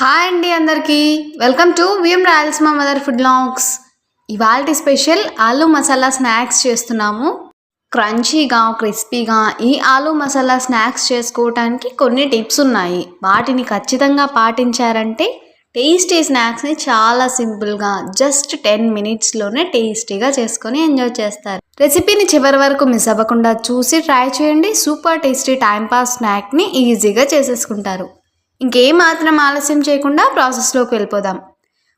Hi అండి అందరికీ. Welcome to VM Rayalaseema mother food longs ఇవాళ స్పెషల్ ఆలూ మసాలా స్నాక్స్ చేస్తున్నాము. క్రంచీగా క్రిస్పీగా ఈ ఆలూ మసాలా స్నాక్స్ చేసుకోవటానికి కొన్ని టిప్స్ ఉన్నాయి. వాటిని ఖచ్చితంగా పాటించారంటే టేస్టీ స్నాక్స్ని చాలా సింపుల్గా జస్ట్ టెన్ మినిట్స్లోనే టేస్టీగా చేసుకొని ఎంజాయ్ చేస్తారు. రెసిపీని చివరి వరకు మిస్ అవ్వకుండా చూసి ట్రై చేయండి. సూపర్ టేస్టీ టైంపాస్ స్నాక్ని ఈజీగా చేసేసుకుంటారు. ఇంకేం మాత్రం ఆలస్యం చేయకుండా ప్రాసెస్లోకి వెళ్ళిపోదాం.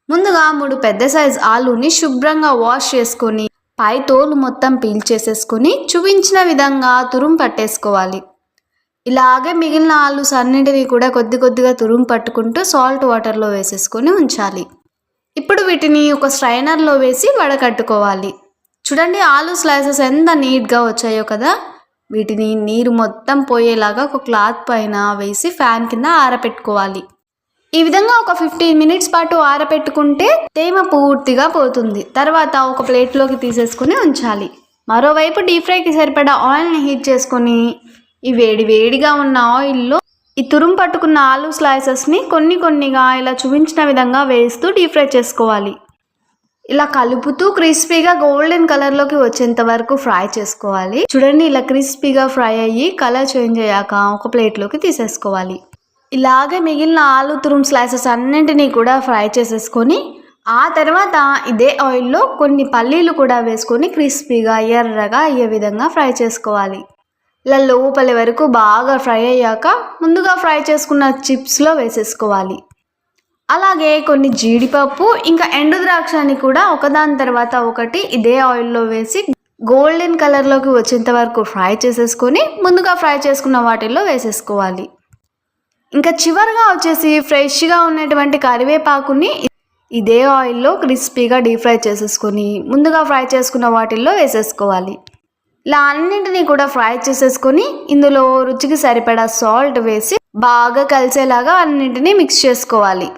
ముందుగా మూడు పెద్ద సైజ్ ఆలూని శుభ్రంగా వాష్ చేసుకొని పై తోలు మొత్తం పీల్ చేసేసుకొని చూపించిన విధంగా తురుము పట్టేసుకోవాలి. ఇలాగే మిగిలిన ఆలూస్ అన్నింటినీ కూడా కొద్ది కొద్దిగా తురుము పట్టుకుంటూ సాల్ట్ వాటర్లో వేసేసుకొని ఉంచాలి. ఇప్పుడు వీటిని ఒక స్ట్రైనర్లో వేసి వడకట్టుకోవాలి. చూడండి ఆలూ స్లైసెస్ ఎంత నీట్గా వచ్చాయో కదా. వీటిని నీరు మొత్తం పోయేలాగా ఒక క్లాత్ పైన వేసి ఫ్యాన్ కింద ఆరబెట్టుకోవాలి ఈ విధంగా ఒక ఫిఫ్టీన్ మినిట్స్ పాటు ఆరబెట్టుకుంటే తేమ పూర్తిగా పోతుంది. తర్వాత ఒక ప్లేట్లోకి తీసేసుకుని ఉంచాలి. మరోవైపు డీప్ ఫ్రైకి సరిపడా ఆయిల్ని హీట్ చేసుకొని ఈ వేడి వేడిగా ఉన్న ఆయిల్లో ఈ తురుము పట్టుకున్న ఆలు స్లైసెస్ని కొన్ని కొన్నిగా ఇలా చూపించిన విధంగా వేస్తూ డీప్ ఫ్రై చేసుకోవాలి. ఇలా కలుపుతూ క్రిస్పీగా గోల్డెన్ కలర్లోకి వచ్చేంత వరకు ఫ్రై చేసుకోవాలి. చూడండి ఇలా క్రిస్పీగా ఫ్రై అయ్యి కలర్ చేంజ్ అయ్యాక ఒక ప్లేట్లోకి తీసేసుకోవాలి. ఇలాగే మిగిలిన ఆలు తురుము స్లైసెస్ అన్నింటినీ కూడా ఫ్రై చేసేసుకొని ఆ తర్వాత ఇదే ఆయిల్లో కొన్ని పల్లీలు కూడా వేసుకొని క్రిస్పీగా ఎర్రగా అయ్యే విధంగా ఫ్రై చేసుకోవాలి. ఇలా లోపలి వరకు బాగా ఫ్రై అయ్యాక ముందుగా ఫ్రై చేసుకున్న చిప్స్లో వేసేసుకోవాలి. అలాగే కొన్ని జీడిపప్పు ఇంకా ఎండు ద్రాక్షని కూడా ఒకదాని తర్వాత ఒకటి ఇదే ఆయిల్లో వేసి గోల్డెన్ కలర్లోకి వచ్చేంత వరకు ఫ్రై చేసేసుకొని ముందుగా ఫ్రై చేసుకున్న వాటిల్లో వేసేసుకోవాలి. ఇంకా చివరిగా వచ్చేసి ఫ్రెష్గా ఉన్నటువంటి కరివేపాకుని ఇదే ఆయిల్లో క్రిస్పీగా డీప్ ఫ్రై చేసేసుకొని ముందుగా ఫ్రై చేసుకున్న వాటిల్లో వేసేసుకోవాలి. ఇలా అన్నింటినీ కూడా ఫ్రై చేసేసుకొని ఇందులో రుచికి సరిపడా సాల్ట్ వేసి బాగా కలిసేలాగా అన్నింటినీ మిక్స్ చేసుకోవాలి.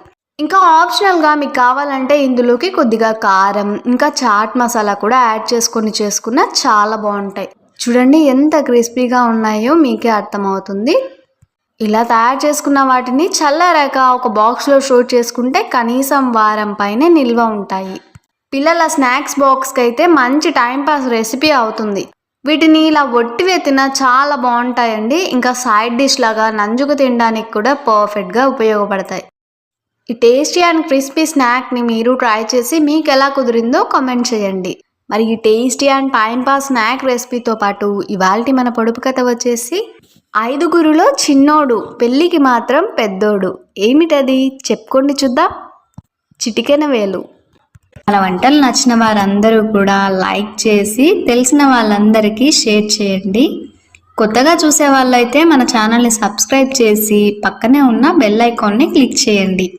ఇంకా ఆప్షనల్గా మీకు కావాలంటే ఇందులోకి కొద్దిగా కారం ఇంకా చాట్ మసాలా కూడా యాడ్ చేసుకొని చేసుకున్న చాలా బాగుంటాయి. చూడండి ఎంత క్రిస్పీగా ఉన్నాయో మీకే అర్థమవుతుంది. ఇలా తయారు చేసుకున్న వాటిని చల్లారాక ఒక బాక్స్లో స్టోర్ చేసుకుంటే కనీసం వారం పైనే నిల్వ ఉంటాయి. పిల్లల స్నాక్స్ బాక్స్కి అయితే మంచి టైంపాస్ రెసిపీ అవుతుంది. వీటిని ఇలా ఒట్టివే తిన చాలా బాగుంటాయండి. ఇంకా సైడ్ డిష్ లాగా నంజుకు తినడానికి కూడా పర్ఫెక్ట్గా ఉపయోగపడతాయి. ఈ టేస్టీ అండ్ క్రిస్పీ స్నాక్ని మీరు ట్రై చేసి మీకు ఎలా కుదిరిందో కామెంట్ చేయండి. మరి ఈ tasty and time pass snack రెసిపీతో పాటు ఇవాళ మన పొడుపు కథ వచ్చేసి ఐదుగురులో చిన్నోడు పెళ్ళికి మాత్రం పెద్దోడు. ఏమిటది? చెప్పుకోండి చూద్దాం. చిటికెన వేలు. మన వంటలు నచ్చిన వారందరూ కూడా లైక్ చేసి తెలిసిన వాళ్ళందరికీ షేర్ చేయండి. కొత్తగా చూసే వాళ్ళైతే మన ఛానల్ని సబ్స్క్రైబ్ చేసి పక్కనే ఉన్న బెల్ ఐకాన్ని క్లిక్ చేయండి.